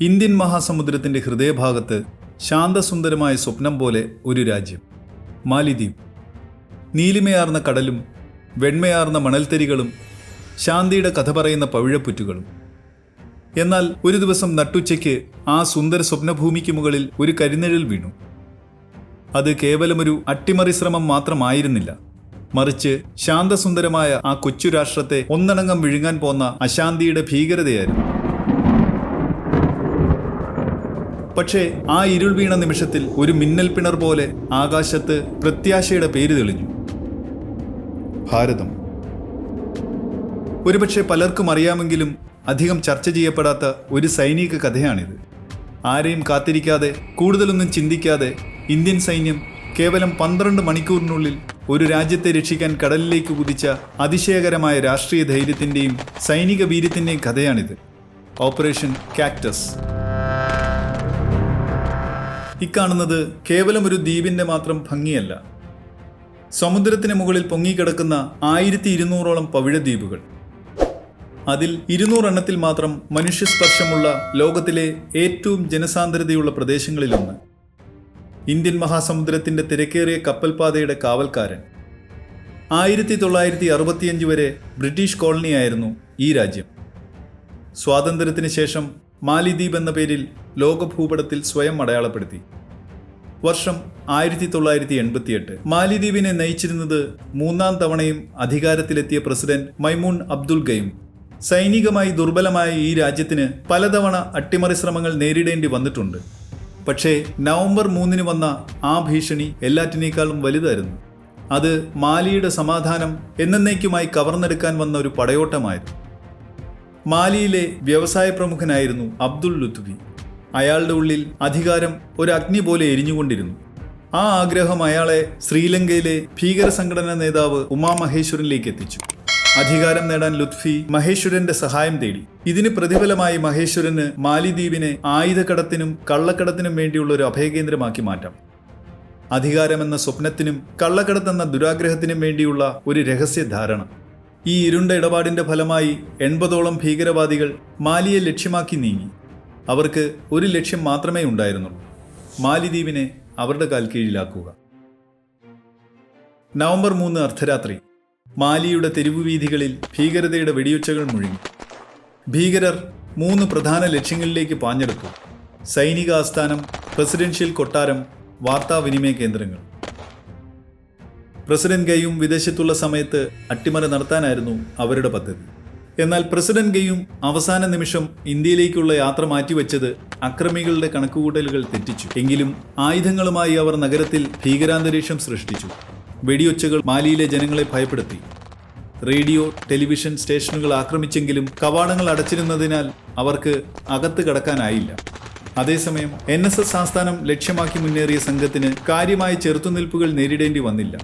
Indian മഹാസമുദ്രത്തിന്റെ ഹൃദയഭാഗത്ത് ശാന്തസുന്ദരമായ സ്വപ്നം പോലെ ഒരു രാജ്യം. മാലിദ്വീപ്. നീലിമയാർന്ന കടലും വെണ്മയാർന്ന മണൽത്തരികളും ശാന്തിയുടെ കഥ പറയുന്ന പവിഴപ്പുറ്റുകളും. എന്നാൽ ഒരു ദിവസം നട്ടുച്ചയ്ക്ക് ആ സുന്ദര സ്വപ്നഭൂമിക്ക് മുകളിൽ ഒരു കരിനിഴൽ വീണു. അത് കേവലമൊരു അട്ടിമറി ശ്രമം മാത്രമായിരുന്നില്ല. മറിച്ച് ശാന്തസുന്ദരമായ ആ കൊച്ചു രാഷ്ട്രത്തെ ഒന്നടങ്കം വിഴുങ്ങാൻ പോന്ന അശാന്തിയുടെ ഭീകരതയായിരുന്നു. പക്ഷേ ആ ഇരുൾ വീണ നിമിഷത്തിൽ ഒരു മിന്നൽ പിണർ പോലെ ആകാശത്ത് പ്രത്യാശയുടെ പേര് തെളിഞ്ഞു. ഭാരതം. ഒരുപക്ഷെ പലർക്കും അറിയാമെങ്കിലും അധികം ചർച്ച ചെയ്യപ്പെടാത്ത ഒരു സൈനിക കഥയാണിത്. ആരെയും കാത്തിരിക്കാതെ കൂടുതലൊന്നും ചിന്തിക്കാതെ ഇന്ത്യൻ സൈന്യം കേവലം പന്ത്രണ്ട് മണിക്കൂറിനുള്ളിൽ ഒരു രാജ്യത്തെ രക്ഷിക്കാൻ കടലിലേക്ക് കുതിച്ച അതിശയകരമായ രാഷ്ട്രീയ ധൈര്യത്തിന്റെയും സൈനിക വീര്യത്തിന്റെയും കഥയാണിത്. Operation cactus. ഇക്കാണുന്നത് കേവലം ഒരു ദ്വീപിന്റെ മാത്രം ഭംഗിയല്ല. സമുദ്രത്തിന് മുകളിൽ പൊങ്ങിക്കിടക്കുന്ന ആയിരത്തി ഇരുന്നൂറോളം പവിഴദ്വീപുകൾ. അതിൽ ഇരുന്നൂറെണ്ണത്തിൽ മാത്രം മനുഷ്യസ്പർശമുള്ള ലോകത്തിലെ ഏറ്റവും ജനസാന്ദ്രതയുള്ള പ്രദേശങ്ങളിലൊന്ന്. ഇന്ത്യൻ മഹാസമുദ്രത്തിന്റെ തിരക്കേറിയ കപ്പൽപാതയുടെ കാവൽക്കാരൻ. ആയിരത്തി തൊള്ളായിരത്തി അറുപത്തിയഞ്ച് വരെ ബ്രിട്ടീഷ് കോളനിയായിരുന്നു ഈ രാജ്യം. സ്വാതന്ത്ര്യത്തിന് ശേഷം മാലിദ്വീപ് എന്ന പേരിൽ ലോകഭൂപടത്തിൽ സ്വയം അടയാളപ്പെടുത്തി. വർഷം ആയിരത്തി തൊള്ളായിരത്തി എൺപത്തിയെട്ട് മാലിദ്വീപിനെ നയിച്ചിരുന്നത് മൂന്നാം തവണയും അധികാരത്തിലെത്തിയ പ്രസിഡന്റ് മൈമൂൺ അബ്ദുൽ ഗയും. സൈനികമായി ദുർബലമായ ഈ രാജ്യത്തിന് പലതവണ അട്ടിമറി ശ്രമങ്ങൾ നേരിടേണ്ടി വന്നിട്ടുണ്ട്. പക്ഷേ നവംബർ മൂന്നിന് വന്ന ആ ഭീഷണി എല്ലാറ്റിനേക്കാളും വലുതായിരുന്നു. അത് മാലിയുടെ സമാധാനം എന്നേക്കുമായി കവർന്നെടുക്കാൻ വന്ന ഒരു പടയോട്ടമായിരുന്നു. മാലിയിലെ വ്യവസായ പ്രമുഖനായിരുന്നു അബ്ദുൾ ലുത്ഫി അയാളുടെ ഉള്ളിൽ അധികാരം ഒരു അഗ്നി പോലെ എരിഞ്ഞുകൊണ്ടിരുന്നു. ആ ആഗ്രഹം അയാളെ ശ്രീലങ്കയിലെ ഭീകര സംഘടനാ നേതാവ് ഉമാ മഹേശ്വരനിലേക്ക് എത്തിച്ചു. അധികാരം നേടാൻ ലുത്ഫി മഹേശ്വരന്റെ സഹായം തേടി. ഇതിന് പ്രതിഫലമായി മഹേശ്വരന് മാലിദ്വീപിനെ ആയുധക്കടത്തിനും കള്ളക്കടത്തിനും വേണ്ടിയുള്ള ഒരു അഭയകേന്ദ്രമാക്കി മാറ്റാം. അധികാരമെന്ന സ്വപ്നത്തിനും കള്ളക്കടത്തെന്ന ദുരാഗ്രഹത്തിനും വേണ്ടിയുള്ള ഒരു രഹസ്യ ധാരണ ഈ ഇരുണ്ട ഇടപാടിന്റെ ഫലമായി എൺപതോളം ഭീകരവാദികൾ മാലിയെ ലക്ഷ്യമാക്കി നീങ്ങി. അവർക്ക് ഒരു ലക്ഷ്യം മാത്രമേ ഉണ്ടായിരുന്നുള്ളൂ. മാലിദ്വീപിനെ അവരുടെ കാൽ കീഴിലാക്കുക. നവംബർ മൂന്ന് അർദ്ധരാത്രി. മാലിയുടെ തെരുവുവീഥികളിൽ ഭീകരതയുടെ വെടിയുച്ചകൾ മുഴങ്ങി. ഭീകരർ മൂന്ന് പ്രധാന ലക്ഷ്യങ്ങളിലേക്ക് പാഞ്ഞെടുത്തു. സൈനിക ആസ്ഥാനം പ്രസിഡൻഷ്യൽ കൊട്ടാരം വാർത്താവിനിമയ കേന്ദ്രങ്ങൾ. പ്രസിഡന്റ് ഗെയും വിദേശത്തുള്ള സമയത്ത് അട്ടിമറി നടത്താനായിരുന്നു അവരുടെ പദ്ധതി. എന്നാൽ പ്രസിഡന്റ് ഗെയും അവസാന നിമിഷം ഇന്ത്യയിലേക്കുള്ള യാത്ര മാറ്റിവെച്ചത് അക്രമികളുടെ കണക്കുകൂട്ടലുകൾ തെറ്റിച്ചു. എങ്കിലും ആയുധങ്ങളുമായി അവർ നഗരത്തിൽ ഭീകരാന്തരീക്ഷം സൃഷ്ടിച്ചു. വെടിയൊച്ചകൾ മാലിയിലെ ജനങ്ങളെ ഭയപ്പെടുത്തി. റേഡിയോ ടെലിവിഷൻ സ്റ്റേഷനുകൾ ആക്രമിച്ചെങ്കിലും കവാടങ്ങൾ അടച്ചിരുന്നതിനാൽ അവർക്ക് അകത്ത് കടക്കാനായില്ല. അതേസമയം എൻ എസ് എസ് ആസ്ഥാനം ലക്ഷ്യമാക്കി മുന്നേറിയ സംഘത്തിന് കാര്യമായ ചെറുത്തുനിൽപ്പുകൾ നേരിടേണ്ടി വന്നില്ല.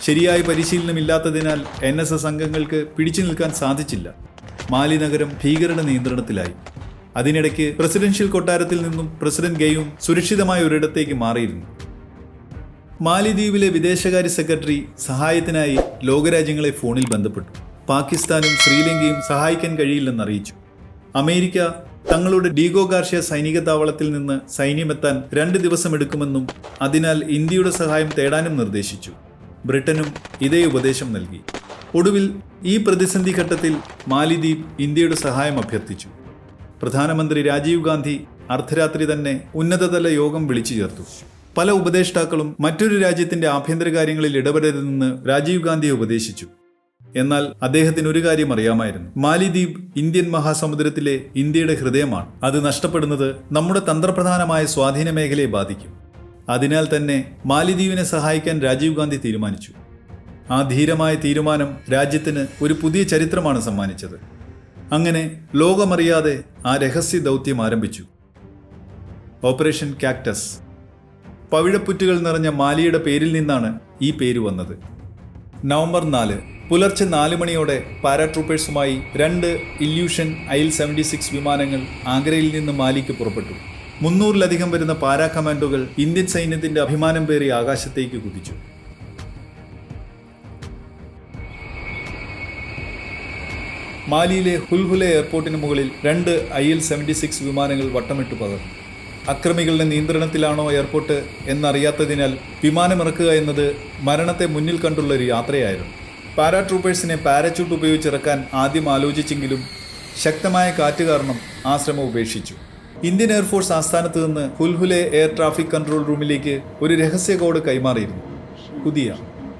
ശരിയായ പരിശീലനമില്ലാത്തതിനാൽ എൻ എസ് എസ് അംഗങ്ങൾക്ക് പിടിച്ചു നിൽക്കാൻ സാധിച്ചില്ല. മാലി നഗരം ഭീകരരുടെ നിയന്ത്രണത്തിലായി. അതിനിടയ്ക്ക് പ്രസിഡൻഷ്യൽ കൊട്ടാരത്തിൽ നിന്നും പ്രസിഡന്റ് ഗെയും സുരക്ഷിതമായ ഒരിടത്തേക്ക് മാറിയിരുന്നു. മാലിദ്വീപിലെ വിദേശകാര്യ സെക്രട്ടറി സഹായത്തിനായി ലോകരാജ്യങ്ങളെ ഫോണിൽ ബന്ധപ്പെട്ടു. പാകിസ്ഥാനും ശ്രീലങ്കയും സഹായിക്കാൻ കഴിയില്ലെന്ന് അറിയിച്ചു. അമേരിക്ക തങ്ങളുടെ ഡീഗോ ഗാർഷ്യ സൈനിക താവളത്തിൽ നിന്ന് സൈന്യമെത്താൻ രണ്ട് ദിവസമെടുക്കുമെന്നും അതിനാൽ ഇന്ത്യയുടെ സഹായം തേടാനും നിർദ്ദേശിച്ചു. ബ്രിട്ടനും ഇതേ ഉപദേശം നൽകി. ഒടുവിൽ ഈ പ്രതിസന്ധി ഘട്ടത്തിൽ മാലിദ്വീപ് ഇന്ത്യയുടെ സഹായം അഭ്യർത്ഥിച്ചു. പ്രധാനമന്ത്രി രാജീവ് ഗാന്ധി അർദ്ധരാത്രി തന്നെ ഉന്നതതല യോഗം വിളിച്ചു ചേർത്തു. പല ഉപദേഷ്ടാക്കളും മറ്റൊരു രാജ്യത്തിന്റെ ആഭ്യന്തര കാര്യങ്ങളിൽ ഇടപെടരുതെന്ന് രാജീവ് ഗാന്ധിയെ ഉപദേശിച്ചു. എന്നാൽ അദ്ദേഹത്തിന് ഒരു കാര്യം അറിയാമായിരുന്നു. മാലിദ്വീപ് ഇന്ത്യൻ മഹാസമുദ്രത്തിലെ ഇന്ത്യയുടെ ഹൃദയമാണ്. അത് നഷ്ടപ്പെടുന്നത് നമ്മുടെ തന്ത്രപ്രധാനമായ സ്വാധീന മേഖലയെ ബാധിക്കും. അതിനാൽ തന്നെ മാലിദ്വീപിനെ സഹായിക്കാൻ രാജീവ് ഗാന്ധി തീരുമാനിച്ചു. ആ ധീരമായ തീരുമാനം രാജ്യത്തിന് ഒരു പുതിയ ചരിത്രമാണ് സമ്മാനിച്ചത്. അങ്ങനെ ലോകമറിയാതെ ആ രഹസ്യ ദൗത്യം ആരംഭിച്ചു. Operation cactus. പവിഴപ്പുറ്റുകൾ നിറഞ്ഞ മാലിയുടെ പേരിൽ നിന്നാണ് ഈ പേര് വന്നത്. നവംബർ നാല് പുലർച്ചെ നാല് മണിയോടെ പാരാട്രൂപ്പേഴ്സുമായി രണ്ട് ഇല്യൂഷൻ ഐൽ സെവന്റി സിക്സ് വിമാനങ്ങൾ ആഗ്രയിൽ നിന്ന് മാലിക്ക് പുറപ്പെട്ടു. മുന്നൂറിലധികം വരുന്ന പാരാ കമാൻഡോകൾ ഇന്ത്യൻ സൈന്യത്തിന്റെ അഭിമാനം പേറി ആകാശത്തേക്ക് കുതിച്ചു. മാലിയിലെ ഹുൽഹുല എയർപോർട്ടിന് മുകളിൽ രണ്ട് ഐ എൽ സെവന്റി സിക്സ് വിമാനങ്ങൾ വട്ടമിട്ട് പകർന്നു. അക്രമികളുടെ നിയന്ത്രണത്തിലാണോ എയർപോർട്ട് എന്നറിയാത്തതിനാൽ വിമാനമിറക്കുക എന്നത് മരണത്തെ മുന്നിൽ കണ്ടുള്ള ഒരു യാത്രയായിരുന്നു. പാരാട്രൂപ്പേഴ്സിനെ പാരച്യൂട്ട് ഉപയോഗിച്ചിറക്കാൻ ആദ്യം ആലോചിച്ചെങ്കിലും ശക്തമായ കാറ്റ് കാരണം ആ ശ്രമം ഉപേക്ഷിച്ചു. ഇന്ത്യൻ എയർഫോഴ്സ് ആസ്ഥാനത്ത് നിന്ന് ഹുൽഹുലെ എയർ ട്രാഫിക് കൺട്രോൾ റൂമിലേക്ക് ഒരു രഹസ്യ കോഡ് കൈമാറിയിരുന്നു. പുതിയ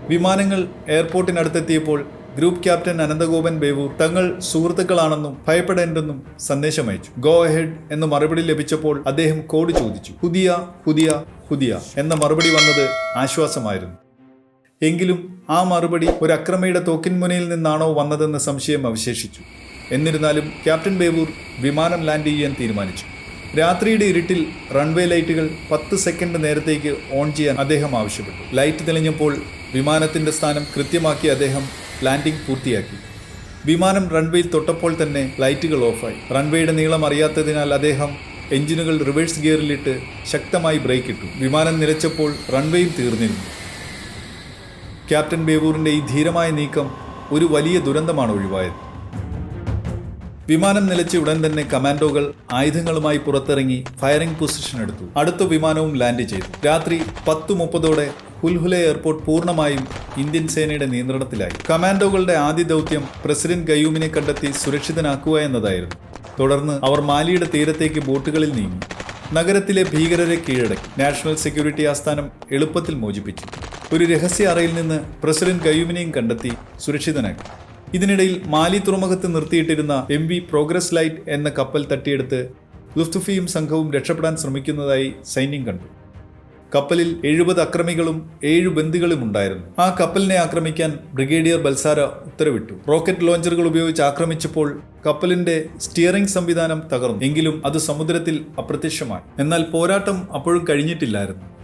വിമാനങ്ങൾ എയർപോർട്ടിനടുത്തെത്തിയപ്പോൾ ഗ്രൂപ്പ് ക്യാപ്റ്റൻ അനന്തഗോപൻ ബേവൂർ തങ്ങൾ സുഹൃത്തുക്കളാണെന്നും ഭയപ്പെടേണ്ടെന്നും സന്ദേശമയച്ചു ഗോ അഹെഡ് എന്ന മറുപടി ലഭിച്ചപ്പോൾ അദ്ദേഹം കോഡ് ചോദിച്ചു. പുതിയ പുതിയ പുതിയ എന്ന മറുപടി വന്നത് ആശ്വാസമായിരുന്നു. എങ്കിലും ആ മറുപടി ഒരു അക്രമിയുടെ തോക്കിൻമുനയിൽ നിന്നാണോ വന്നതെന്ന സംശയം അവശേഷിച്ചു. എന്നിരുന്നാലും ക്യാപ്റ്റൻ ബേവൂർ വിമാനം ലാൻഡ് ചെയ്യാൻ തീരുമാനിച്ചു. രാത്രിയുടെ ഇരുട്ടിൽ റൺവേ ലൈറ്റുകൾ പത്ത് സെക്കൻഡ് നേരത്തേക്ക് ഓൺ ചെയ്യാൻ അദ്ദേഹം ആവശ്യപ്പെട്ടു. ലൈറ്റ് തെളിഞ്ഞപ്പോൾ വിമാനത്തിന്റെ സ്ഥാനം കൃത്യമാക്കി അദ്ദേഹം ലാൻഡിംഗ് പൂർത്തിയാക്കി. വിമാനം റൺവേയിൽ തൊട്ടപ്പോൾ തന്നെ ലൈറ്റുകൾ ഓഫായി റൺവേയുടെ നീളം അറിയാത്തതിനാൽ അദ്ദേഹം എഞ്ചിനുകൾ റിവേഴ്സ് ഗിയറിലിട്ട് ശക്തമായി ബ്രേക്ക് ഇട്ടു. വിമാനം നിലച്ചപ്പോൾ റൺവേയും തീർന്നിരുന്നു. ക്യാപ്റ്റൻ ബേവൂറിന്റെ ഈ ധീരമായ നീക്കം ഒരു വലിയ ദുരന്തമാണ് ഒഴിവായത്. വിമാനം നിലച്ച ഉടൻ തന്നെ കമാൻഡോകൾ ആയുധങ്ങളുമായി പുറത്തിറങ്ങി ഫയറിംഗ് പൊസിഷൻ എടുത്തു. അടുത്ത വിമാനവും ലാൻഡ് ചെയ്തു. രാത്രി പത്ത് മുപ്പതോടെ ഹുൽഹുലെ എയർപോർട്ട് പൂർണമായും ഇന്ത്യൻ സേനയുടെ നിയന്ത്രണത്തിലായി. കമാൻഡോകളുടെ ആദ്യ ദൗത്യം പ്രസിഡന്റ് ഗയൂമിനെ കണ്ടെത്തി സുരക്ഷിതനാക്കുക എന്നതായിരുന്നു. തുടർന്ന് അവർ മാലിയുടെ തീരത്തേക്ക് ബോട്ടുകളിൽ നീങ്ങി. നഗരത്തിലെ ഭീകരരെ കീഴടക്കി. നാഷണൽ സെക്യൂരിറ്റി ആസ്ഥാനം എളുപ്പത്തിൽ മോചിപ്പിച്ചു. ഒരു രഹസ്യ അറയിൽ നിന്ന് പ്രസിഡന്റ് ഗയൂമിനെയും കണ്ടെത്തി സുരക്ഷിതനാക്കി. ഇതിനിടയിൽ മാലി തുറമുഖത്ത് നിർത്തിയിട്ടിരുന്ന എം വി പ്രോഗ്രസ് ലൈറ്റ് എന്ന കപ്പൽ തട്ടിയെടുത്ത് ലുഫ്തുഫിയും സംഘവും രക്ഷപ്പെടാൻ ശ്രമിക്കുന്നതായി സൈന്യം കണ്ടു. കപ്പലിൽ എഴുപത് അക്രമികളും ഏഴു ബന്ദികളും ഉണ്ടായിരുന്നു. ആ കപ്പലിനെ ആക്രമിക്കാൻ ബ്രിഗേഡിയർ ബൽസാര ഉത്തരവിട്ടു. റോക്കറ്റ് ലോഞ്ചറുകൾ ഉപയോഗിച്ച് ആക്രമിച്ചപ്പോൾ കപ്പലിന്റെ സ്റ്റിയറിംഗ് സംവിധാനം തകർന്നു. എങ്കിലും അത് സമുദ്രത്തിൽ അപ്രത്യക്ഷമായി. എന്നാൽ പോരാട്ടം അപ്പോഴും കഴിഞ്ഞിട്ടില്ലായിരുന്നു.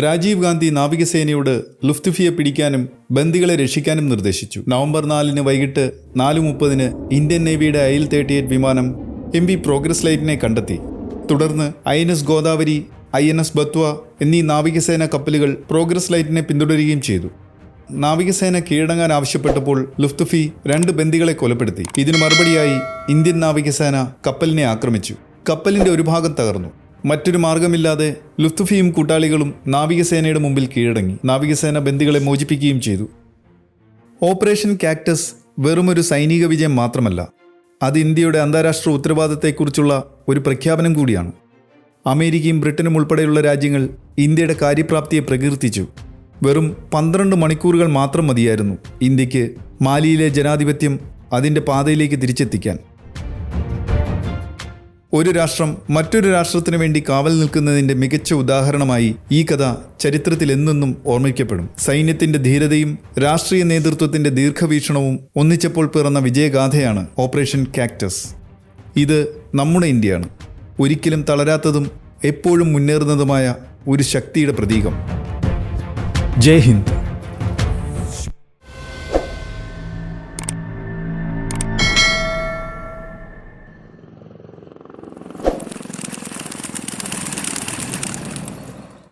രാജീവ് ഗാന്ധി നാവികസേനയോട് ലുഫ്തുഫിയെ പിടിക്കാനും ബന്ദികളെ രക്ഷിക്കാനും നിർദ്ദേശിച്ചു. നവംബർ നാലിന് വൈകിട്ട് നാല് മുപ്പതിന് ഇന്ത്യൻ നേവിയുടെ ഐൽ തേർട്ടി എയ്റ്റ് വിമാനം എം വി പ്രോഗ്രസ് ലൈറ്റിനെ കണ്ടെത്തി. തുടർന്ന് I N S Godavari I N S Betwa എന്നീ നാവികസേന കപ്പലുകൾ പ്രോഗ്രസ് ലൈറ്റിനെ പിന്തുടരുകയും ചെയ്തു. നാവികസേന കീഴടങ്ങാൻ ആവശ്യപ്പെട്ടപ്പോൾ ലുഫ്തുഫി രണ്ട് ബന്ദികളെ കൊലപ്പെടുത്തി. ഇതിന് മറുപടിയായി ഇന്ത്യൻ നാവികസേന കപ്പലിനെ ആക്രമിച്ചു. കപ്പലിന്റെ ഒരു ഭാഗം തകർന്നു. മറ്റൊരു മാർഗമില്ലാതെ ലുത്തുഫിയും കൂട്ടാളികളും നാവികസേനയുടെ മുമ്പിൽ കീഴടങ്ങി. നാവികസേന ബന്ദികളെ മോചിപ്പിക്കുകയും ചെയ്തു. ഓപ്പറേഷൻ കാക്ടസ് വെറുമൊരു സൈനിക വിജയം മാത്രമല്ല അത് ഇന്ത്യയുടെ അന്താരാഷ്ട്ര ഉത്തരവാദിത്തത്തെക്കുറിച്ചുള്ള ഒരു പ്രഖ്യാപനം കൂടിയാണ്. അമേരിക്കയും ബ്രിട്ടനും ഉൾപ്പെടെയുള്ള രാജ്യങ്ങൾ ഇന്ത്യയുടെ കാര്യപ്രാപ്തിയെ പ്രകീർത്തിച്ചു. വെറും പന്ത്രണ്ട് മണിക്കൂറുകൾ മാത്രം മതിയായിരുന്നു ഇന്ത്യയ്ക്ക് മാലിയിലെ ജനാധിപത്യം അതിന്റെ പാതയിലേക്ക് തിരിച്ചെത്തിക്കാൻ. ഒരു രാഷ്ട്രം മറ്റൊരു രാഷ്ട്രത്തിനു വേണ്ടി കാവൽ നിൽക്കുന്നതിന്റെ മികച്ച ഉദാഹരണമായി ഈ കഥ ചരിത്രത്തിൽ എന്നെന്നും ഓർമ്മിക്കപ്പെടും. സൈന്യത്തിന്റെ ധീരതയും രാഷ്ട്രീയ നേതൃത്വത്തിന്റെ ദീർഘവീക്ഷണവും ഒന്നിച്ചപ്പോൾ പിറന്ന വിജയഗാഥയാണ് ഓപ്പറേഷൻ കാക്ടസ്. ഇത് നമ്മുടെ ഇന്ത്യയാണ്. ഒരിക്കലും തളരാത്തതും എപ്പോഴും മുന്നേറുന്നതുമായ ഒരു ശക്തിയുടെ പ്രതീകം. ജയ് ഹിന്ദ്.